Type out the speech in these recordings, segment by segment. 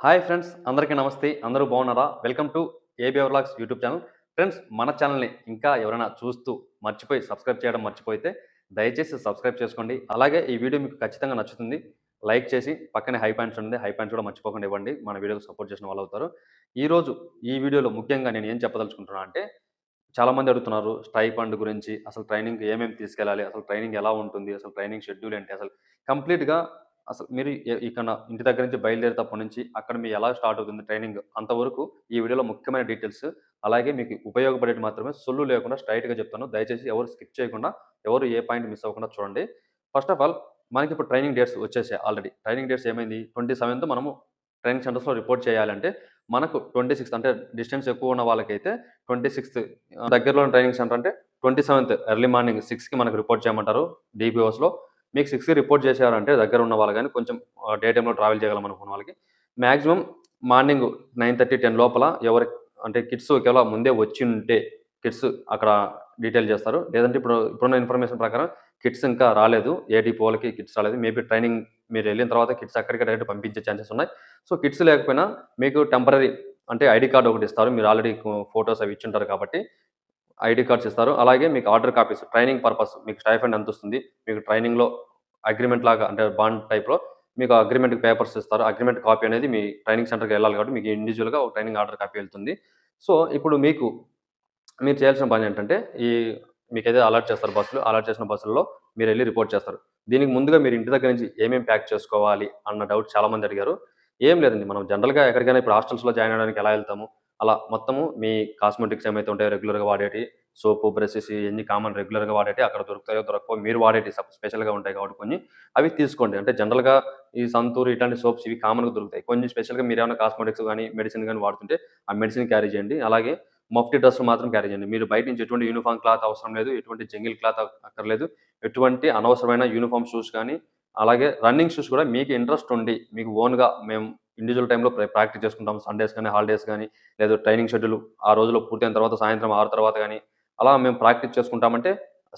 Hi friends అందరికీ నమస్తే. అందరూ బాగున్నారా? Welcome to AB vlogs YouTube channel. Friends మన ఛానల్ని ఇంకా ఎవరైనా చూస్తూ మర్చిపోయి సబ్స్క్రైబ్ చేయడం మర్చిపోతే దయచేసి సబ్స్క్రైబ్ చేసుకోండి. అలాగే ఈ వీడియో మీకు ఖచ్చితంగా నచ్చుతుంది. లైక్ చేసి పక్కనే హై పాయింట్స్ ఉంది హై పాయింట్స్ కూడా మర్చిపోకుండా ఇవ్వండి. మన వీడియోకి సపోర్ట్ చేసిన వాళ్ళు అవుతారు. ఈరోజు ఈ వీడియోలో ముఖ్యంగా నేను ఏం చెప్పదలుచుకుంటున్నా అంటే చాలామంది అడుగుతున్నారు స్టైఫండ్ గురించి అసలు ట్రైనింగ్ ఏమేమి తీసుకెళ్ళాలి అసలు ట్రైనింగ్ ఎలా ఉంటుంది అసలు ట్రైనింగ్ షెడ్యూల్ ఏంటి అసలు కంప్లీట్గా అసలు మీరు ఇక్కడ ఇంటి దగ్గర నుంచి బయలుదేరేటప్పటి నుంచి అక్కడ మీ ఎలా స్టార్ట్ అవుతుంది ట్రైనింగ్ అంతవరకు ఈ వీడియోలో ముఖ్యమైన డీటెయిల్స్ అలాగే మీకు ఉపయోగపడేది మాత్రమే సొల్లు లేకుండా స్ట్రైట్గా చెప్తాను. దయచేసి ఎవరు స్కిప్ చేయకుండా ఎవరు ఏ పాయింట్ మిస్ అవ్వకుండా చూడండి. ఫస్ట్ ఆఫ్ ఆల్ మనకి ఇప్పుడు ట్రైనింగ్ డేట్స్ వచ్చేసాయి ఆల్రెడీ. ట్రైనింగ్ డేట్స్ ఏమైంది? ట్వంటీ సెవెంత్ మనము ట్రైనింగ్ సెంటర్స్లో రిపోర్ట్ చేయాలంటే మనకు ట్వంటీ సిక్స్త్ అంటే డిస్టెన్స్ ఎక్కువ ఉన్న వాళ్ళకైతే ట్వంటీ సిక్స్త్ దగ్గరలో ట్రైనింగ్ సెంటర్ అంటే ట్వంటీ సెవెంత్ ఎర్లీ మార్నింగ్ సిక్స్కి మనకు రిపోర్ట్ చేయమంటారు. డీబీఓస్లో మీకు సిక్స్కి రిపోర్ట్ చేశారంటే దగ్గర ఉన్న వాళ్ళు కానీ కొంచెం డే టైంలో ట్రావెల్ చేయగలం అనుకున్న వాళ్ళకి maximum morning nine thirty ten లోపల ఎవరి అంటే కిడ్స్ ఒకవేళ ముందే వచ్చి ఉంటే కిడ్స్ అక్కడ డీటెయిల్ చేస్తారు. లేదంటే ఇప్పుడు ఇప్పుడున్న ఇన్ఫర్మేషన్ ప్రకారం కిడ్స్ ఇంకా రాలేదు. ఏ డిపోలకి కిడ్స్ రాలేదు. మేబీ ట్రైనింగ్ మీరు వెళ్ళిన తర్వాత కిడ్స్ అక్కడికి డైరెక్ట్ పంపించే ఛాన్సెస్ ఉన్నాయి. సో కిడ్స్ లేకపోయినా మీకు టెంపరీ అంటే ఐడి కార్డు ఒకటి ఇస్తారు. మీరు ఆల్రెడీ ఫొటోస్ అవి ఇచ్చింటారు కాబట్టి ఐడి కార్డ్స్ ఇస్తారు. అలాగే మీకు ఆర్డర్ కాపీస్ ట్రైనింగ్ పర్పస్ మీకు స్టైఫండ్ ఎంత వస్తుంది మీకు ట్రైనింగ్లో అగ్రిమెంట్ లాగా అంటే బాండ్ టైప్లో మీకు అగ్రిమెంట్ పేపర్స్ ఇస్తారు. అగ్రిమెంట్ కాపీ అనేది మీ ట్రైనింగ్ సెంటర్కి వెళ్ళాలి కాబట్టి మీకు ఇండివిజువల్గా ఒక ట్రైనింగ్ ఆర్డర్ కాపీ వెళ్తుంది. సో ఇప్పుడు మీకు మీరు చేయాల్సిన పని ఏంటంటే ఈ మీకు అలర్ట్ చేస్తారు బస్సులు అలర్ట్ చేసిన బస్సుల్లో మీరు వెళ్ళి రిపోర్ట్ చేస్తారు. దీనికి ముందుగా మీరు ఇంటి దగ్గర నుంచి ఏమేమి ప్యాక్ చేసుకోవాలి అన్న డౌట్ చాలామంది అడిగారు. ఏం లేదండి మనం జనరల్గా ఎక్కడికైనా ఇప్పుడు హాస్టల్స్లో జాయిన్ అవ్వడానికి ఎలా వెళ్తాము? అలా మొత్తము మీ కాస్మెటిక్స్ ఏమైతే ఉంటాయో రెగ్యులర్గా వాడేటి సోపు బ్రషెస్ ఎన్ని కామన్ రెగ్యులర్గా వాడేటి అక్కడ దొరుకుతాయో దొరకవో మీరు వాడేటి స్పెషల్గా ఉంటాయి కాబట్టి కొన్ని అవి తీసుకోండి. అంటే జనరల్గా ఈ సంతూర్ ఇట్లాంటి సోప్స్ ఇవి కామన్గా దొరుకుతాయి. కొంచెం స్పెషల్గా మీరు ఏమైనా కాస్మెటిక్స్ కానీ మెడిసిన్ కానీ వాడుతుంటే ఆ మెడిసిన్ క్యారీ చేయండి. అలాగే మఫ్టీ డ్రెస్ మాత్రం క్యారీ చేయండి. మీరు బయట నుంచి ఎటువంటి యూనిఫామ్ క్లాత్ అవసరం లేదు ఎటువంటి జంగిల్ క్లాత్ అక్కర్లేదు. ఎటువంటి అనవసరమైన యూనిఫామ్ షూస్ కానీ అలాగే రన్నింగ్ షూస్ కూడా మీకు ఇంట్రెస్ట్ ఉండి మీకు ఓన్గా మేము ఇండివిజువల్ టైంలో ప్రాక్టీస్ చేసుకుంటాం. సండేస్ కానీ హాలిడేస్ కానీ లేదు ట్రైనింగ్ షెడ్యూల్ ఆ రోజులో పూర్తయిన తర్వాత సాయంత్రం ఆరు తర్వాత కానీ అలా మేము ప్రాక్టీస్ చేసుకుంటామంటే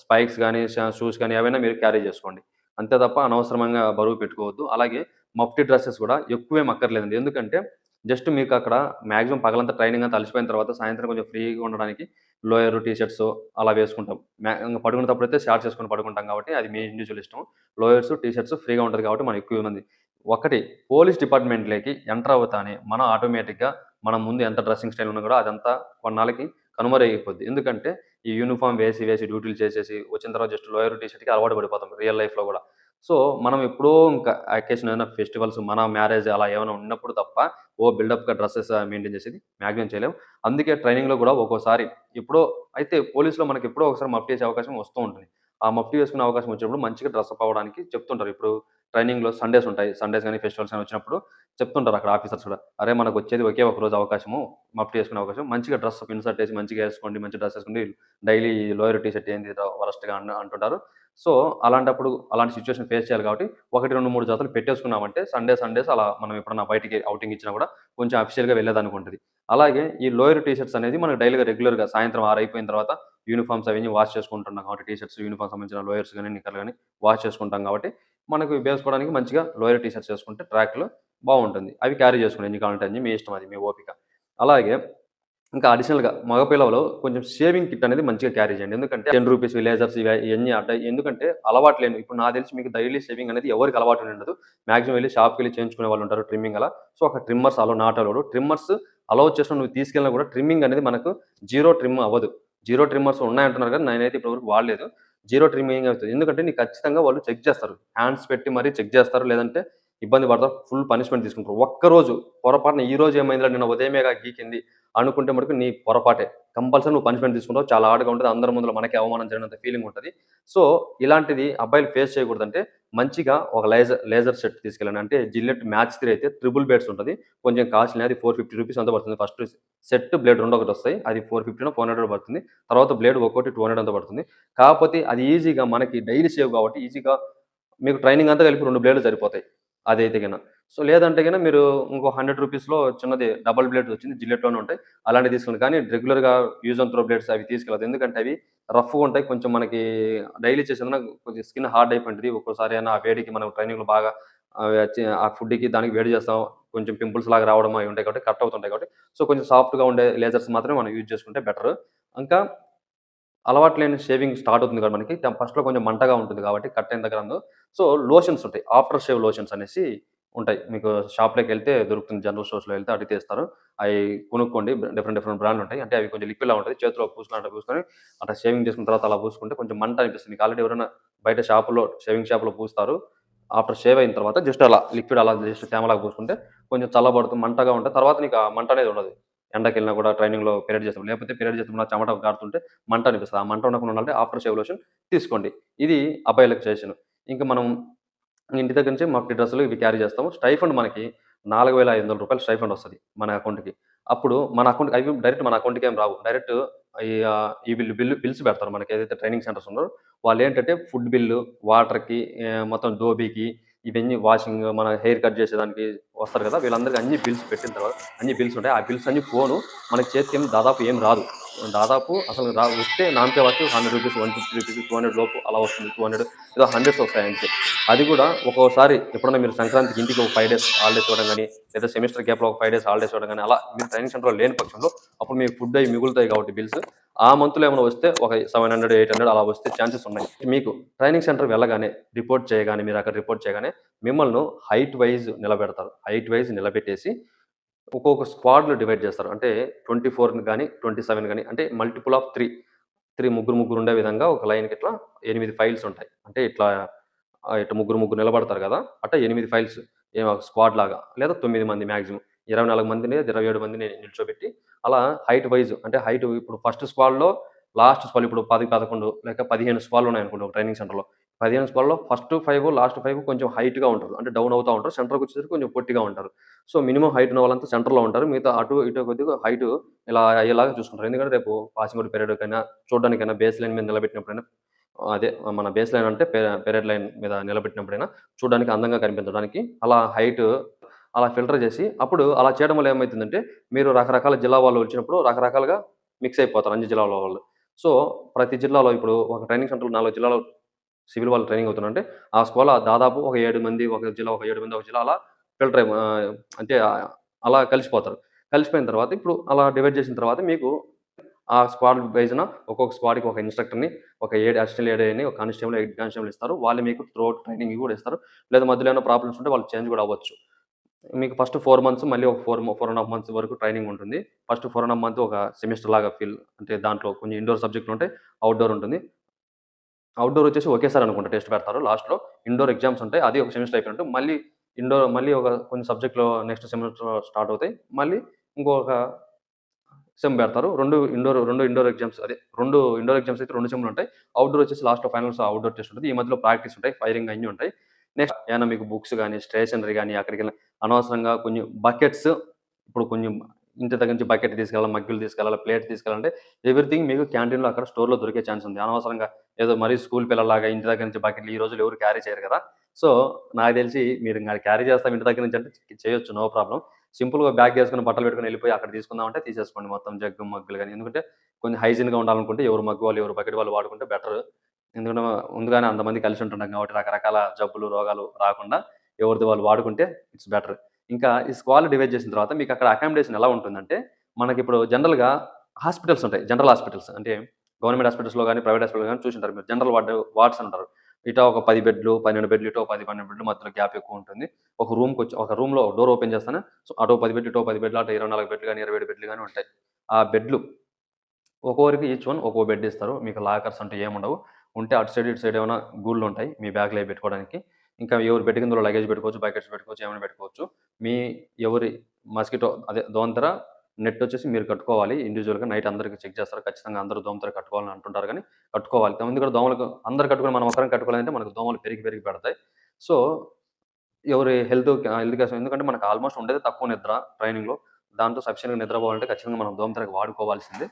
స్పైక్స్ కానీ షూస్ కానీ ఏవైనా మీరు క్యారీ చేసుకోండి. అంతే తప్ప అనవసరంగా బరువు పెట్టుకోవద్దు. అలాగే మఫ్టీ డ్రెస్సెస్ కూడా ఎక్కువేం అక్కర్లేదండి. ఎందుకంటే జస్ట్ మీకు అక్కడ మ్యాక్సిమం పగలంతా ట్రైనింగ్ అంతా అలసిపోయిన తర్వాత సాయంత్రం కొంచెం ఫ్రీగా ఉండడానికి లోయర్ టీ షర్ట్స్ అలా వేసుకుంటాం. మ్యా ఇంకా పడుకునేటప్పుడు అయితే షార్ట్స్ వేసుకొని పడుకుంటాం కాబట్టి అది మీ ఇండివిజువల్ ఇష్టం. లోయర్స్ టీ షర్ట్స్ ఫ్రీగా ఉంటుంది కాబట్టి మనం ఎక్కువ మంది. ఒకటి పోలీస్ డిపార్ట్మెంట్లోకి ఎంటర్ అవుతానే మనం ఆటోమేటిక్గా మనం ముందు ఎంత డ్రెస్సింగ్ స్టైల్ ఉన్నా కూడా అదంతా కొన్నాళ్ళకి కనుమరైపోద్ది ఎందుకంటే ఈ యూనిఫామ్ వేసి వేసి డ్యూటీలు చేసేసి వచ్చిన తర్వాత జస్ట్ లోయర్ టీ షర్ట్కి అలవాటు పడిపోతాం రియల్ లైఫ్లో కూడా. సో మనం ఎప్పుడో ఇంకా అకేషన్ ఏమైనా ఫెస్టివల్స్ మన మ్యారేజ్ అలా ఏమైనా ఉన్నప్పుడు తప్ప ఓ బిల్డప్గా డ్రెస్సెస్ మెయింటైన్ చేసేది మ్యాక్సిమం చేయలేము. అందుకే ట్రైనింగ్లో కూడా ఒక్కోసారి ఎప్పుడో అయితే పోలీసులో మనకి ఎప్పుడో ఒకసారి మఫ్టీ చేసే అవకాశం వస్తూ ఉంటుంది. ఆ మఫ్టీ వేసుకునే అవకాశం వచ్చినప్పుడు మంచిగా డ్రెస్అప్ అవ్వడానికి చెప్తుంటారు. ఇప్పుడు ట్రైనింగ్లో సండేస్ ఉంటాయి. సండేస్ కానీ ఫెస్టివల్స్ కానీ వచ్చినప్పుడు చెప్తుంటారు అక్కడ ఆఫీసర్స్ కూడా. అరే మనకు వచ్చేది ఒకే ఒక రోజు అవకాశము మఫ్టీ వేసుకునే అవకాశం. మంచిగా డ్రెస్ ఇన్సర్ట్ వేసి మంచిగా వేసుకోండి మంచి డ్రెస్ వేసుకోండి. డైలీ లోయర్ టీ షర్ట్ ఏంది వరస్ట్గా అంటుంటారు. సో అలాంటప్పుడు అలాంటి సిచ్యువేషన్ ఫేస్ చేయాలి కాబట్టి ఒకటి రెండు మూడు జాతలు పెట్టేసుకున్నామంటే సండే సండేస్ అలా మనం ఎప్పుడన్నా బయటికి అవుటింగ్ ఇచ్చినా కూడా కొంచెం అఫీషియల్గా వెళ్ళేదానికి ఉంటుంది. అలాగే ఈ లోయర్ టీ షర్ట్స్ అనేది మనకు డైలీగా రెగ్యులర్గా సాయంత్రం ఆరు అయిపోయిన తర్వాత యూనిఫామ్స్ అవన్నీ వాష్ చేసుకుంటున్నాం కాబట్టి టీ షర్ట్స్ యూనిఫామ్ సంబంధించిన లోయర్స్ కానీ నిక్కర్లు కానీ వాష్ చేసుకుంటాం కాబట్టి మనకు వేసుకోవడానికి మంచిగా లోయర్ టీ షర్ట్స్ వేసుకుంటే ట్రాక్లో బాగుంటుంది. అవి క్యారీ చేసుకుని ఎన్ని కావాలంటే అన్ని మీ ఇష్టం అది మీ ఓపిక. అలాగే ఇంకా అడిషనల్గా మగపిల్లలు కొంచెం షేవింగ్ కిట్ అనేది మంచిగా క్యారీ చేయండి. ఎందుకంటే టెన్ రూపీస్ విలేజర్స్ ఇవి ఇవన్నీ అడ్డ ఎందుకంటే అలవాటు లేని ఇప్పుడు నా తెలిసి మీకు డైలీ షేవింగ్ అనేది ఎవరికి అలవాటు ఉండదు. మాక్సిమం వెళ్ళి షాప్కి వెళ్ళి చేయించుకునే వాళ్ళు ఉంటారు ట్రిమ్మింగ్ అలా. సో ఒక trimmers allow not trimmers allow చేసిన నువ్వు తీసుకెళ్ళినా కూడా ట్రిమ్మింగ్ అనేది మనకు జీరో ట్రిమ్ అవ్వదు. జీరో ట్రిమ్మర్స్ ఉన్నాయంటున్నారు కానీ నేనైతే ఇప్పటివరకు వాడలేదు. జీరో ట్రిమ్మింగ్ అవుతుంది ఎందుకంటే నీకు ఖచ్చితంగా వాళ్ళు చెక్ చేస్తారు. హ్యాండ్స్ పెట్టి మరీ చెక్ చేస్తారు. లేదంటే ఇబ్బంది పడతారు. ఫుల్ పనిష్మెంట్ తీసుకుంటారు. ఒక్కరోజు పొరపాటున ఈ రోజు ఏమైందిలో నిన్న ఉదయమేగా గీకింది. అనుకుంటే మటుకు నీ పొరపాటే. కంపల్సరీ నువ్వు పనిష్మెంట్ తీసుకుంటావు. చాలా ఆడగా ఉంటుంది. అందరి ముందులో మనకి అవమానం జరిగినంత ఫీలింగ్ ఉంటుంది. సో ఇలాంటిది అబ్బాయిలు ఫేస్ చేయకూడదంటే మంచిగా ఒక లేజర్ లేజర్ సెట్ తీసుకెళ్ళండి. అంటే జిల్లెట్ మ్యాచ్ త్రీ అయితే ట్రిపుల్ బ్లేడ్స్ ఉంటుంది. కొంచెం కాస్ట్లీ అది ఫోర్ ఫిఫ్టీ రూపీస్ అంత పడుతుంది. ఫస్ట్ సెట్ బ్లేడ్ రెండు ఒకటి వస్తాయి. అది ఫోర్ ఫిఫ్టీనో ఫోర్ హండ్రెడ్ పడుతుంది. తర్వాత బ్లేడ్ ఒక్కొక్కటి టూ హండ్రెడ్ అంత పడుతుంది. కాకపోతే అది ఈజీగా మనకి డైలీ సేవ్ కాబట్టి ఈజీగా మీకు ట్రైనింగ్ అంతా కలిపి రెండు బ్లేడ్లు సరిపోతాయి. అదైతే కన్నా సో లేదంటే కనుక మీరు ఇంకో హండ్రెడ్ రూపీస్లో చిన్నది డబల్ బ్లేడ్ వచ్చింది జిల్లెట్లోనే ఉంటాయి. అలాంటివి తీసుకోండి కానీ రెగ్యులర్గా యూజ్ అండ్ త్రో బ్లేడ్స్ అవి తీసుకెళ్ళదు ఎందుకంటే అవి రఫ్గా ఉంటాయి. కొంచెం మనకి డైలీ చేసేదన్నా కొంచెం స్కిన్ హార్డ్ అయిపోయింటుంది ఒక్కోసారి అయినా ఆ వేడికి మనం ట్రైనింగ్లో బాగా ఆ వచ్చి- ఆ ఫుడ్కి దానికి వేడి చేస్తాం. కొంచెం పింపుల్స్ లాగా రావడం అవి ఉంటాయి కాబట్టి కట్ అవుతుంటాయి కాబట్టి. సో కొంచెం సాఫ్ట్గా ఉండే లేజర్స్ మాత్రమే మనం యూజ్ చేసుకుంటే బెటర్ ఇంకా అలవాటు లేని షేవింగ్ స్టార్ట్ అవుతుంది కదా మనకి. ఫస్ట్లో కొంచెం మంటగా ఉంటుంది కాబట్టి కట్ అయిన దగ్గర సో లోషన్స్ ఉంటాయి. ఆఫ్టర్ షేవ్ లోషన్స్ అనేసి ఉంటాయి. మీకు షాప్లోకి వెళ్తే దొరుకుతుంది. జనరల్ స్టోర్స్లో వెళ్తే అడిగి తీస్తారు. అవి కొనుక్కోండి. డిఫరెంట్ డిఫరెంట్ బ్రాండ్లు ఉంటాయి. అంటే అవి కొంచెం లిక్విడ్లా ఉంటుంది. చేతిలో పూసుకున్నట్టు పూసుకొని అట్లా షేవింగ్ చేసుకున్న తర్వాత అలా పూసుకుంటే కొంచెం మంట అనిపిస్తుంది. మీకు ఆల్రెడీ ఎవరైనా బయట షాపులో షేవింగ్ షాప్లో పూస్తారు. ఆఫ్టర్ షేవ్ అయిన తర్వాత జస్ట్ అలా లిక్విడ్ అలా జస్ట్ తేమలాగా పూసుకుంటే కొంచెం చల్లబడుతుంది మంటగా ఉంటుంది తర్వాత నీకు ఆ మంట అనేది ఉండదు. ఎండకి వెళ్ళినా కూడా ట్రైనింగ్లో పీరియడ్ చేస్తాం లేకపోతే పీరియడ్ చేస్తున్నా చెమట కాడుతుంటే మంట అనిపిస్తుంది. ఆ మంట ఉండకుండా ఉండాలంటే ఆఫ్టర్ షేవ్ లోషన్ తీసుకోండి. ఇది అబ్బాయిలకు చేసిన ఇంకా మనం ఇంటి దగ్గర నుంచి మాకు డ్రెస్సులు ఇవి క్యారీ చేస్తాము. స్టైఫండ్ మనకి నాలుగు వేల ఐదు వందల రూపాయలు స్టైఫండ్ వస్తుంది మన అకౌంట్కి. అప్పుడు మన అకౌంట్ అవి డైరెక్ట్ మన అకౌంట్కి ఏం రావు. డైరెక్ట్ ఈ బిల్లు బిల్లు బిల్స్ పెడతారు మనకి ఏదైతే ట్రైనింగ్ సెంటర్స్ ఉన్నారో. వాళ్ళు ఏంటంటే ఫుడ్ బిల్లు వాటర్కి మొత్తం డోబీకి ఇవన్నీ వాషింగ్ మన హెయిర్ కట్ చేసేదానికి వస్తారు కదా. వీళ్ళందరికీ అన్ని బిల్స్ పెట్టిన తర్వాత అన్ని బిల్స్ ఉంటాయి. ఆ బిల్స్ అన్ని పోను. మనకి చేతికి ఏం దాదాపు ఏం రాదు. దాదాపు అసలు రా వస్తే నామకే వచ్చి hundred rupees one fifty rupees two hundred లోపు అలా వస్తుంది టూ హండ్రెడ్ ఏదో హండ్రెడ్స్ వస్తాయి అంతే. అది కూడా ఒక్కోసారి ఎప్పుడైనా మీరు సంక్రాంతికి ఇంటికి ఒక ఫైవ్ డేస్ హాలిడేస్ ఇవ్వడం కానీ లేదా సెమిస్టర్ గ్యాప్లో ఒక ఫైవ్ డేస్ హాలిడేస్ ఇవ్వడం కానీ అలా మీరు ట్రైనింగ్ సెంటర్లో లేని పక్షంలో అప్పుడు మీకు ఫుడ్ అవి మిగులుతాయి కాబట్టి బిల్స్ ఆ మంత్లో ఏమైనా వస్తే ఒక సెవెన్ హండ్రెడ్ ఎయిట్ హండ్రెడ్ అలా వస్తే ఛాన్సెస్ ఉన్నాయి. మీకు ట్రైనింగ్ సెంటర్ వెళ్ళగానే రిపోర్ట్ చేయగానే మీరు అక్కడ రిపోర్ట్ చేయగానే మిమ్మల్ని హైట్ వైజ్ నిలబెడతారు. హైట్ వైజ్ నిలబెట్టేసి ఒక్కొక్క స్క్వాడ్లో డివైడ్ చేస్తారు. అంటే ట్వంటీ ఫోర్ కానీ ట్వంటీ సెవెన్ కానీ అంటే మల్టిపుల్ ఆఫ్ త్రీ. త్రీ ముగ్గురు ముగ్గురు ఉండే విధంగా ఒక లైన్కి ఇట్లా ఎనిమిది ఫైల్స్ ఉంటాయి. అంటే ఇట్లా ఇట్లా ముగ్గురు ముగ్గురు నిలబడతారు కదా అట్లా ఎనిమిది ఫైల్స్. స్క్వాడ్ లాగా లేదా తొమ్మిది మంది మ్యాక్సిమం ఇరవై నాలుగు మందిని లేదా ఇరవై ఏడు మందిని నిల్చోబెట్టి అలా హైట్ వైజ్ అంటే హైట్ ఇప్పుడు ఫస్ట్ స్క్వాడ్లో లాస్ట్ స్క్వాడ్ ఇప్పుడు పది పదకొండు లేక పదిహేను స్క్వాడ్లు ఉన్నాయి అనుకోండి ఒక ట్రైనింగ్ సెంటర్లో. పదిహేను స్క్వాడ్లో ఫస్ట్ ఫైవ్ లాస్ట్ ఫైవ్ కొంచెం హైట్గా ఉంటారు. అంటే డౌన్ అవుతూ ఉంటారు. సెంటర్కి వచ్చేసరికి కొంచెం పొట్టిగా ఉంటారు. సో మినిమం హైట్ ఉన్న వాళ్ళంతా సెంటర్లో ఉంటారు. మిగతా అటు ఇటు కొద్దిగా హైట్ ఇలా అయ్యేలాగా చూసుకుంటారు. ఎందుకంటే రేపు పాసింగ్ అవుట్ పీరియడ్ చూడడానికైనా బేస్ లైన్ మీద నిలబెట్టినప్పుడైనా అదే మన బేస్ లైన్ అంటే పెరేడ్ లైన్ మీద నిలబెట్టినప్పుడైనా చూడడానికి అందంగా కనిపించడానికి అలా హైట్ అలా ఫిల్టర్ చేసి అప్పుడు అలా చేయడం వల్ల ఏమవుతుందంటే మీరు రకరకాల జిల్లా వాళ్ళు వచ్చినప్పుడు రకరకాలుగా మిక్స్ అయిపోతారు. అన్ని జిల్లాల వాళ్ళు. సో ప్రతి జిల్లాలో ఇప్పుడు ఒక ట్రైనింగ్ సెంటర్లో నాలుగు జిల్లాలో సివిల్ వాళ్ళు ట్రైనింగ్ అవుతున్నారంటే ఆ స్కూల్ దాదాపు ఒక ఏడు మంది ఒక జిల్లా ఒక ఏడు మంది ఒక జిల్లా అలా ఫిల్టర్ అంటే అలా కలిసిపోతారు. కలిసిపోయిన తర్వాత ఇప్పుడు అలా డివైడ్ చేసిన తర్వాత మీకు ఆ స్క్వాడ్ వైజ్న ఒక్కొక్క స్క్వాడ్కి ఒక ఇన్స్ట్రక్టర్ని ఒక ఏడు అసిస్టెంట్ ఏడని ఒక కానిస్టేబుల్ ఎయిట్ కానిస్టేబుల్ ఇస్తారు. వాళ్ళు మీకు త్రూ ట్రైనింగ్ కూడా ఇస్తారు. లేదా మధ్యలో ఏమైనా ప్రాబ్లమ్స్ ఉంటే వాళ్ళు చేంజ్ కూడా అవ్వచ్చు. మీకు ఫస్ట్ ఫోర్ మంత్స్ మళ్ళీ ఒక four four and half months వరకు ట్రైనింగ్ ఉంటుంది. First four and half month ఒక సెమిస్టర్ లాగా ఫీల్ అంటే దాంట్లో కొంచెం ఇండోర్ సబ్జెక్టులు ఉంటాయి అవుట్డోర్ ఉంటుంది. అవుట్డోర్ వచ్చేసి ఒకేసారి అనుకుంటా టెస్ట్ పెడతారు. లాస్ట్లో ఇండోర్ ఎగ్జామ్స్ ఉంటాయి అది ఒక సెమిస్టర్ అయిపోయినట్టు. మళ్ళీ ఇండోర్ మళ్ళీ ఒక కొన్ని సబ్జెక్టులో నెక్స్ట్ సెమిస్టర్ స్టార్ట్ అవుతాయి. మళ్ళీ ఇంకొక సెమ్ పెడతారు. రెండు ఇండోర్ రెండు ఇండోర్ ఎగ్జామ్స్ అదే రెండు ఇండోర్ ఎగ్జామ్స్ అయితే రెండు సెమ్లు ఉంటాయి. అవుట్డోర్ వచ్చేసి లాస్ట్ ఫైనల్స్ అవుట్డోర్ టెస్ట్ ఉంటుంది. ఈ మధ్యలో ప్రాక్టీస్ ఉంటాయి ఫైరింగ్ అన్నీ ఉంటాయి. నెక్స్ట్ ఏమైనా మీకు బుక్స్ కానీ స్టేషనరీ కానీ అక్కడికి అనవసరంగా కొంచెం బకెట్స్ ఇప్పుడు కొంచెం ఇంటి దగ్గర నుంచి బకెట్ తీసుకెళ్ళాలి మగ్గులు తీసుకెళ్ళాలి ప్లేట్ తీసుకెళ్ళాలంటే ఎవ్రీథింగ్ మీకు క్యాంటీన్లో అక్కడ స్టోర్లో దొరికే ఛాన్స్ ఉంది. అనవసరంగా ఏదో మరీ స్కూల్ పిల్లలాగా ఇంటి దగ్గర నుంచి బకెట్లు ఈ రోజులు ఎవరు క్యారీ చేయరు కదా. సో నాకు తెలిసి మీరు ఇంకా క్యారీ చేస్తాం ఇంటి దగ్గర నుంచి అంటే చేయొచ్చు నో ప్రాబ్లం సింపుల్గా బ్యాగ్ వేసుకుని బట్టలు పెట్టుకుని వెళ్ళిపోయి అక్కడ తీసుకుందామంటే తీసేసుకోండి మొత్తం జగ్గు మగ్గులు కానీ ఎందుకంటే కొంచెం హైజీన్గా ఉండాలనుకుంటే ఎవరు మగ్గు వాళ్ళు ఎవరు బకెట్ వాళ్ళు వాడుకుంటే బెటర్. ఎందుకంటే ముందుగానే అంతమంది కలిసి ఉంటున్నాం కాబట్టి రకరకాల జబ్బులు రోగాలు రాకుండా ఎవరిది వాళ్ళు వాడుకుంటే ఇట్స్ బెటర్. ఇంకా ఈ స్క్వాల్ డివైడ్ చేసిన తర్వాత మీకు అక్కడ అకామిడేషన్ ఎలా ఉంటుందంటే మనకి ఇప్పుడు జనరల్గా హాస్పిటల్స్ ఉంటాయి. జనరల్ హాస్పిటల్స్ అంటే గవర్నమెంట్ హాస్పిటల్స్లో కానీ ప్రైవేట్ హాస్పిటల్ కానీ చూసింటారు. మీరు జనరల్ వార్డ్ వార్డ్స్ అంటారు. ఇటా ఒక పది బెడ్లు పన్నెండు బెడ్లు ఇటో పది పన్నెండు బెడ్లు మధ్యలో గ్యాప్ ఎక్కువ ఉంటుంది. ఒక రూమ్కి వచ్చి ఒక రూమ్లో డోర్ ఓపెన్ చేస్తానే సో అటో పది బెడ్లు ఇటో పది బెడ్లు అటు ఇరవై నాలుగు బెడ్లు కానీ ఇరవై ఏడు బెడ్లు కానీ ఉంటాయి. ఆ బెడ్లు ఒక్కొక్కరికి ఈచ్ వన్ ఒక్కో బెడ్ ఇస్తారు. మీకు లాకర్స్ అంటే ఏముండవు. ఉంటే అటు సైడ్ ఇటు సైడ్ ఏమైనా గూళ్ళు ఉంటాయి. మీ బ్యాగ్లో పెట్టుకోవడానికి. ఇంకా ఎవరు పెట్టుకుందో లగేజ్ పెట్టుకోవచ్చు బ్యాకెట్స్ పెట్టుకోవచ్చు ఏమైనా పెట్టుకోవచ్చు. మీ ఎవరి మస్కిటో అదే దోంతర నెట్ వచ్చేసి మీరు కట్టుకోవాలి. ఇండివిజువల్గా నైట్ అందరికి చెక్ చేస్తారు. ఖచ్చితంగా అందరూ దోమతర కట్టుకోవాలని అంటుంటారు కానీ కట్టుకోవాలి. ఎందుకంటే దోమలకు అందరు కట్టుకుని మనం ఒకరం కట్టుకోవాలంటే మనకు దోమలు పెరిగి పెరిగి పెడతాయి. సో ఎవరి హెల్త్ హెల్త్ కోసం ఎందుకంటే మనకు ఆల్మోస్ట్ ఉండేది తక్కువ నిద్ర ట్రైనింగ్లో దాంతో సఫిషియెంట్గా నిద్రపోవాలంటే ఖచ్చితంగా మనం దోమతరకు వాడుకోవాల్సిందే.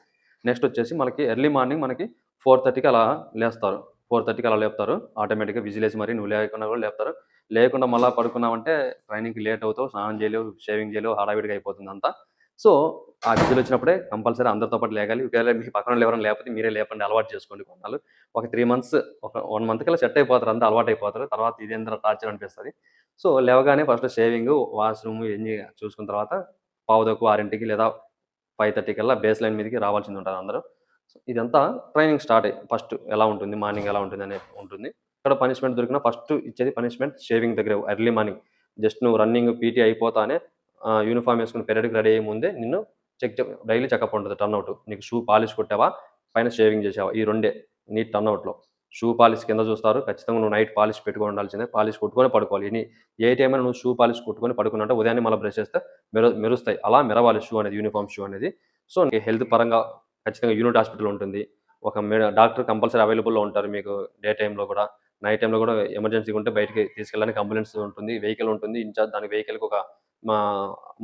నెక్స్ట్ వచ్చేసి మనకి ఎర్లీ మార్నింగ్ మనకి ఫోర్ థర్టీకి అలా లేస్తారు. ఫోర్ థర్టీకి అలా లేపుతారు. ఆటోమేటిక్గా విజిలేసి మరి నువ్వు లేకుండా కూడా లేపుతారు. లేకుండా మళ్ళీ పడుకున్నామంటే ట్రైనింగ్కి లేట్ అవుతావు స్నానం చేయలేవు షేవింగ్ చేయలేవు హడావిడిగా అయిపోతుంది అంతా. సో ఆ విజిల్ వచ్చినప్పుడే కంపల్సరీ అందరితో పాటు లేగాలి. ఒకవేళ మీ పక్కన ఎవరైనా లేకపోతే మీరే లేపండి అలవాటు చేసుకోండి కొన్నాళ్ళు ఒక త్రీ మంత్స్ ఒక వన్ మంత్ కల్లా సెట్ అయిపోతారు అంతా అలవాటు అయిపోతారు. తర్వాత ఇదేంద్ర టార్చర్ అనిపిస్తుంది. సో లేవగానే ఫస్ట్ షేవింగ్ వాష్రూమ్ ఇవన్నీ చూసుకున్న తర్వాత పావుదకు ఆరింటికి లేదా ఫైవ్ థర్టీ కల్లా బేస్ లైన్ మీదకి రావాల్సింది ఉంటుంది అందరూ. సో ఇదంతా ట్రైనింగ్ స్టార్ట్ అయ్యి ఫస్ట్ ఎలా ఉంటుంది మార్నింగ్ ఎలా ఉంటుంది అనేది ఉంటుంది. ఇక్కడ పనిష్మెంట్ దొరికిన ఫస్ట్ ఇచ్చేది పనిష్మెంట్ షేవింగ్ దగ్గర ఎర్లీ మార్నింగ్. జస్ట్ నువ్వు రన్నింగ్ పీటీ అయిపోతానే యూనిఫామ్ వేసుకుని పెరడికి రెడీ అయ్యే ముందే నిన్ను చెక్ డైలీ చెకప్ ఉంటుంది టర్న్అవుట్. నీకు షూ పాలిష్ కొట్టావా పైన షేవింగ్ చేసావా ఈ రెండే నీ టర్న్అవుట్లో. షూ పాలిష్ కింద చూస్తారు ఖచ్చితంగా నువ్వు నైట్ పాలిష్ పెట్టుకొని ఉండాల్సిందే పాలిష్ కొట్టుకొని పడుకోవాలి. ఎనీ ఏ టైం అయినా నువ్వు షూ పాలిష్ కొట్టుకొని పడుకున్నట్టే ఉదయాన్నే మళ్ళీ బ్రష్ చేస్తే మెరు మెరుస్తాయి. అలా మెరవాలి షూ అనేది యూనిఫామ్ షూ అనేది. సో నీకు హెల్త్ పరంగా ఖచ్చితంగా యూనిట్ హాస్పిటల్ ఉంటుంది. ఒక డాక్టర్ కంపల్సరీ అవైలబుల్లో ఉంటారు మీకు డే టైంలో కూడా. నైట్ టైంలో కూడా ఎమర్జెన్సీ ఉంటే బయటికి తీసుకెళ్ళడానికి అంబులెన్స్ ఉంటుంది వెహికల్ ఉంటుంది. ఇన్ఛార్జ్ దాని వెహికల్కి ఒక మా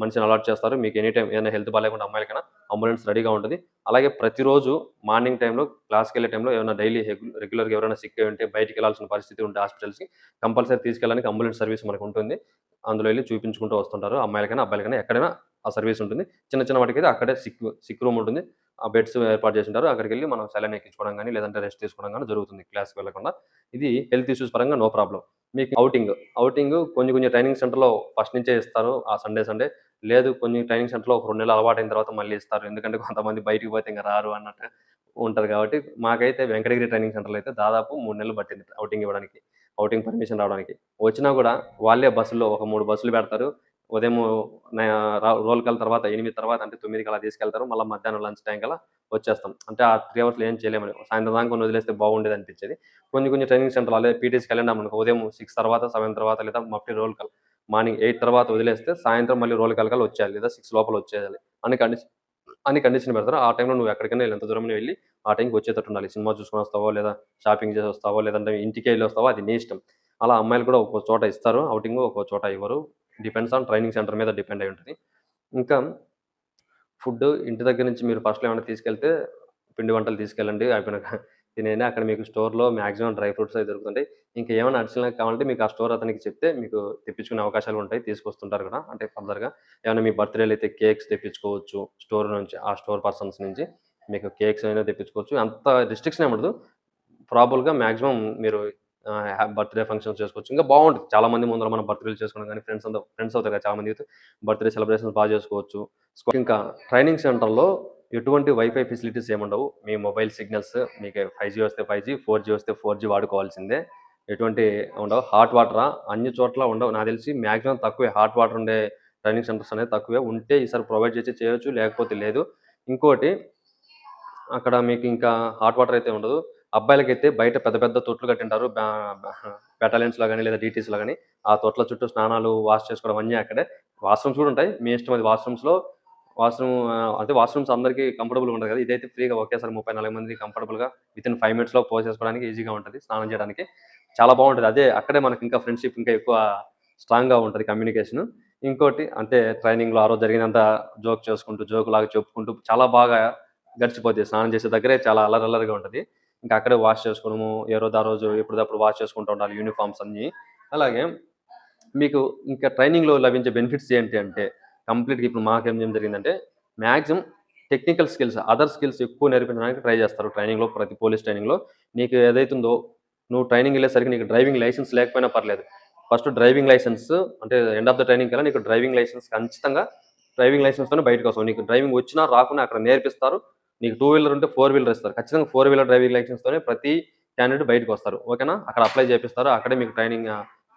మనిషిని అలాట్ చేస్తారు. మీకు ఎనీ టైం ఏదైనా హెల్త్ బాగాలేకుండా అమ్మాయిలకైనా అంబులెన్స్ రెడీగా ఉంటుంది. అలాగే ప్రతిరోజు మార్నింగ్ టైంలో క్లాస్కి వెళ్ళే టైంలో ఏమైనా డైలీ రెగ్యులర్గా ఎవరైనా సిక్ అయి ఉంటే బయటికి వెళ్ళాల్సిన పరిస్థితి ఉంటే హాస్పిటల్స్కి కంపల్సరీ తీసుకెళ్ళడానికి అంబులెన్స్ సర్వీస్ మనకు ఉంటుంది. అందులో వెళ్ళి చూపించుకుంటూ వస్తుంటారు. అమ్మాయిలకైనా అబ్బాయిలకైనా ఎక్కడైనా ఆ సర్వీస్ ఉంటుంది. చిన్న చిన్న వాటికి అయితే అక్కడే సిక్ సిక్ రూమ్ ఉంటుంది. ఆ బెడ్స్ ఏర్పాటు చేసి ఉంటారు అక్కడికి వెళ్ళి మనం సెలైన్ ఎక్కించుకోవడం కానీ లేదంటే రెస్ట్ తీసుకోవడం కానీ జరుగుతుంది క్లాస్కి వెళ్ళకుండా. ఇది హెల్త్ ఇష్యూస్ పరంగా నో ప్రాబ్లం మీకు అవుటింగ్ అవుటింగ్ కొన్ని కొన్ని ట్రైనింగ్ సెంటర్లో ఫస్ట్ నుంచే ఇస్తారు. ఆ సండే సండే. లేదు కొన్ని ట్రైనింగ్ సెంటర్లో ఒక రెండు నెలలు అలవాటైన తర్వాత మళ్ళీ ఇస్తారు. ఎందుకంటే కొంతమంది బయటికి పోతే ఇంకా రారు అన్నట్టు ఉంటారు కాబట్టి మాకైతే వెంకటగిరి ట్రైనింగ్ సెంటర్లో అయితే దాదాపు మూడు నెలలు పట్టింది అవుటింగ్ ఇవ్వడానికి అవుటింగ్ పర్మిషన్ రావడానికి. వచ్చినా కూడా వాళ్ళే బస్సులో ఒక మూడు బస్సులు పెడతారు. ఉదయం రోల్ కల్ తర్వాత ఎనిమిది తర్వాత అంటే తొమ్మిదికి అలా తీసుకెళ్తారు. మళ్ళీ మధ్యాహ్నం లంచ్ టైం కల్లా వచ్చేస్తాం. అంటే ఆ త్రీ అవర్స్లో ఏం చేయలేమని సాయంత్రం దాకా కొన్ని వదిలేస్తే బాగుండేది అనిపించేది. కొన్ని కొన్ని ట్రైనింగ్ సెంటర్లు అదే పీటీసీకి వెళ్ళినాం అనుకో ఉదయం సిక్స్ తర్వాత సెవెన్ తర్వాత లేదా మఫ్టీ రోల్ కల్ మార్నింగ్ ఎయిట్ తర్వాత వదిలేస్తే సాయంత్రం మళ్ళీ రోల్ కల్ కల్లా వచ్చేయాలి లేదా సిక్స్ లోపల వచ్చేయాలి. అని కండిషన్ అని కండిషన్ పెడతారు. ఆ టైంలో నువ్వు ఎక్కడికైనా వెళ్ళి ఎంత దూరం వెళ్ళి ఆ టైంకి వచ్చేటట్టు ఉండాలి. సినిమా చూసుకొని వస్తావో లేదా షాపింగ్ చేసి వస్తావో లేదంటే ఇంటికి వెళ్ళి వస్తావో అది నీ ఇష్టం. అలా అమ్మాయిలు కూడా ఒక్కో చోట ఇస్తారు. అవుటింగ్ ఒక్కో చోట ఇవ్వరు. డిపెండ్స్ ఆన్ ట్రైనింగ్ సెంటర్ మీద డిపెండ్ అయి ఉంటుంది. ఇంకా ఫుడ్ ఇంటి దగ్గర నుంచి మీరు ఫస్ట్లో ఏమైనా తీసుకెళ్తే పిండి వంటలు తీసుకెళ్ళండి అయిపోయినాక తినేయండి. అక్కడ మీకు స్టోర్లో మ్యాక్సిమం డ్రై ఫ్రూట్స్ అవి దొరుకుతుంటాయి. ఇంకా ఏమైనా అడిషనల్ కావాలంటే మీకు ఆ స్టోర్ అతనికి చెప్తే మీకు తెప్పించుకునే అవకాశాలు ఉంటాయి తీసుకొస్తుంటారు కూడా అంటే ఫర్దర్గా ఏమైనా మీ బర్త్డేలు అయితే కేక్స్ తెప్పించుకోవచ్చు స్టోర్ నుంచి ఆ స్టోర్ పర్సన్స్ నుంచి మీకు కేక్స్ అయినా తెప్పించుకోవచ్చు. అంత రిస్ట్రిక్షన్ ఏమడదు ప్రాబుల్గా మ్యాక్సిమం మీరు బర్త్డే ఫంక్షన్స్ చేసుకోవచ్చు. ఇంకా బాగుంటుంది చాలా మంది ముందర మనం బర్త్డేలు చేసుకోవడం కానీ ఫ్రెండ్స్ అంతా ఫ్రెండ్స్ అవుతారు కదా చాలా మంది బర్త్డే సెలబ్రేషన్స్ బాగా చేసుకోవచ్చు. ఇంకా ట్రైనింగ్ సెంటర్లో ఎటువంటి వైఫై ఫెసిలిటీస్ ఏముండవు. మీ మొబైల్ సిగ్నల్స్ మీకు ఫైవ్ జీ వస్తే ఫైవ్ జీ ఫోర్ జీ వస్తే ఫోర్ జీ వాడుకోవాల్సిందే. ఎటువంటి ఉండవు. హాట్ వాటరా అన్ని చోట్ల ఉండవు. నాకు తెలిసి మ్యాక్సిమం తక్కువే. హాట్ వాటర్ ఉండే ట్రైనింగ్ సెంటర్స్ అనేది తక్కువే. ఉంటే ఈసారి ప్రొవైడ్ చేసి చేయొచ్చు లేకపోతే లేదు. ఇంకోటి అక్కడ మీకు ఇంకా హాట్ వాటర్ అయితే ఉండదు. అబ్బాయిలకైతే బయట పెద్ద పెద్ద తొట్లు కట్టింటారు. బెటాలియన్స్లో కానీ లేదా డీటీస్లో కానీ ఆ తొట్ల చుట్టూ స్నానాలు వాష్ చేసుకోవడం అన్నీ అక్కడే. వాష్రూమ్స్ కూడా ఉంటాయి. మీ ఇష్టం అది వాష్రూమ్స్లో. వాష్రూమ్ అంటే వాష్రూమ్స్ అందరికీ కంఫర్టబుల్ ఉంటుంది కదా. ఇదైతే ఫ్రీగా ఒకేసారి ముప్పై నలభై మంది కంఫర్టబుల్గా విత్ ఇన్ ఫైవ్ మినిట్స్లో పోసేసుకోవడానికి ఈజీగా ఉంటుంది స్నానం చేయడానికి. చాలా బాగుంటుంది. అదే అక్కడే మనకి ఇంకా ఫ్రెండ్షిప్ ఇంకా ఎక్కువ స్ట్రాంగ్గా ఉంటుంది కమ్యూనికేషన్. ఇంకోటి అంటే ట్రైనింగ్లో ఆ రోజు జరిగినంత జోక్ చేసుకుంటూ జోక్ లాగా చెప్పుకుంటూ చాలా బాగా గడిచిపోతుంది స్నానం చేసే దగ్గరే చాలా అల్లరల్లరిగా ఉంటుంది. ఇంకా అక్కడే వాష్ చేసుకోవడము ఏ రోజు ఆ రోజు ఎప్పుడప్పుడు వాష్ చేసుకుంటూ ఉండాలి యూనిఫామ్స్ అన్నీ. అలాగే మీకు ఇంకా ట్రైనింగ్లో లభించే బెనిఫిట్స్ ఏంటి అంటే కంప్లీట్గా ఇప్పుడు మాకేం ఏం జరిగిందంటే maximum technical skills other skills ఎక్కువ నేర్పించడానికి ట్రై చేస్తారు ట్రైనింగ్లో ప్రతి పోలీస్ ట్రైనింగ్లో నీకు ఏదైతుందో నువ్వు ట్రైనింగ్ వెళ్ళేసరికి నీకు డ్రైవింగ్ లైసెన్స్ లేకపోయినా పర్లేదు. ఫస్ట్ డ్రైవింగ్ లైసెన్స్ అంటే ఎండ్ ఆఫ్ ద ట్రైనింగ్ కల్లా నీకు డ్రైవింగ్ లైసెన్స్ ఖచ్చితంగా డ్రైవింగ్ లైసెన్స్తోనే బయటకు వస్తావు. నీకు డ్రైవింగ్ వచ్చినా రాకుండా అక్కడ నేర్పిస్తారు. నీకు టూ వీలర్ ఉంటే ఫోర్ వీలర్ ఇస్తారు. ఖచ్చితంగా ఫోర్ వీలర్ డ్రైవింగ్ లైసెన్స్తోనే ప్రతి క్యాండిడేట్ బయటకు వస్తారు. ఓకేనా అక్కడ అప్లై చేపిస్తారు. అక్కడే మీకు ట్రైనింగ్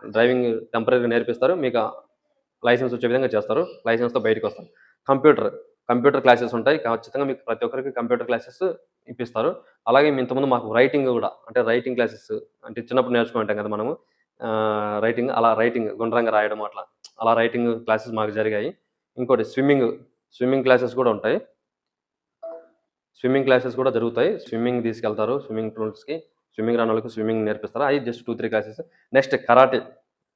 డ్రైవింగ్ టెంపరీగా నేర్పిస్తారు. మీకు లైసెన్స్ వచ్చే విధంగా చేస్తారు. లైసెన్స్తో బయటకు వస్తారు. కంప్యూటర్ కంప్యూటర్ క్లాసెస్ ఉంటాయి. ఖచ్చితంగా మీకు ప్రతి ఒక్కరికి కంప్యూటర్ క్లాసెస్ ఇప్పిస్తారు. అలాగే మీ ఇంతకుముందు మాకు రైటింగ్ కూడా అంటే రైటింగ్ క్లాసెస్ అంటే చిన్నప్పుడు నేర్చుకుంటాం కదా మనము. రైటింగ్ అలా రైటింగ్ గుండ్రంగా రాయడం అట్లా. అలా రైటింగ్ క్లాసెస్ మాకు జరిగాయి. ఇంకోటి స్విమ్మింగ్ స్విమ్మింగ్ క్లాసెస్ కూడా ఉంటాయి. స్విమ్మింగ్ క్లాసెస్ కూడా జరుగుతాయి. స్విమ్మింగ్ తీసుకెళ్తారు. స్విమ్మింగ్ పూల్స్కి స్విమ్మింగ్ రాని వాళ్ళకి స్విమ్మింగ్ నేర్పిస్తారు. అవి just two three classes. Next karate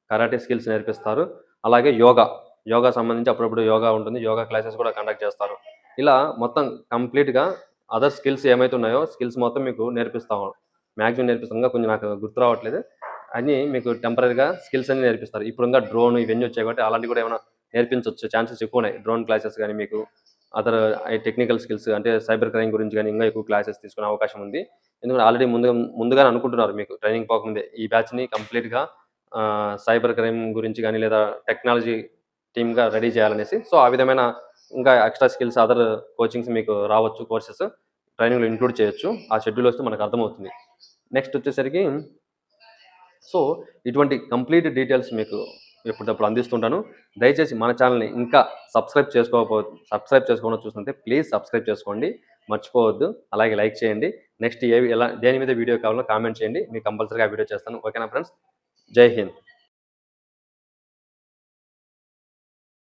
karate skills నేర్పిస్తారు. అలాగే యోగా యోగా సంబంధించి అప్పుడప్పుడు యోగా ఉంటుంది. యోగా క్లాసెస్ కూడా కండక్ట్ చేస్తారు. ఇలా మొత్తం కంప్లీట్గా అదర్ స్కిల్స్ ఏమైతే ఉన్నాయో స్కిల్స్ మొత్తం మీకు నేర్పిస్తాము మ్యాక్సిమం నేర్పిస్తాం కొంచెం నాకు గుర్తు రావట్లేదు. అన్నీ మీకు టెంపరీగా స్కిల్స్ అన్ని నేర్పిస్తారు. ఇప్పుడు ఇంకా డ్రోన్ ఇవన్నీ వచ్చాయి కాబట్టి అలాంటివి కూడా ఏమైనా నేర్పించవచ్చు ఛాన్సెస్ ఎక్కువ ఉన్నాయి. డ్రోన్ క్లాసెస్ కానీ మీకు అదర్ టెక్నికల్ స్కిల్స్ అంటే సైబర్ క్రైమ్ గురించి కానీ ఇంకా ఎక్కువ క్లాసెస్ తీసుకునే అవకాశం ఉంది. ఎందుకంటే ఆల్రెడీ ముందుగా ముందుగానే అనుకుంటున్నారు మీకు ట్రైనింగ్ పోకముందే. ఈ బ్యాచ్ని కంప్లీట్గా సైబర్ క్రైమ్ గురించి కానీ లేదా టెక్నాలజీ టీమ్గా రెడీ చేయాలనేసి. సో ఆ విధమైన ఇంకా ఎక్స్ట్రా స్కిల్స్ అదర్ కోచింగ్స్ మీకు రావచ్చు కోర్సెస్ ట్రైనింగ్లో ఇంక్లూడ్ చేయొచ్చు. ఆ షెడ్యూల్ వస్తే మనకు అర్థమవుతుంది. నెక్స్ట్ వచ్చేసరికి సో ఇటువంటి కంప్లీట్ డీటెయిల్స్ మీకు ఎప్పటికప్పుడు అందిస్తుంటాను. దయచేసి మన ఛానల్ని ఇంకా సబ్స్క్రైబ్ చేసుకోకపో సబ్స్క్రైబ్ చేసుకోవడం చూస్తుంటే ప్లీజ్ సబ్స్క్రైబ్ చేసుకోండి. మర్చిపోవద్దు. అలాగే లైక్ చేయండి. నెక్స్ట్ ఏ ఎలా దేని మీద వీడియో కావాలో కామెంట్ చేయండి. మీకు కంపల్సరీగా వీడియో చేస్తాను. ఓకేనా ఫ్రెండ్స్? జై హింద్.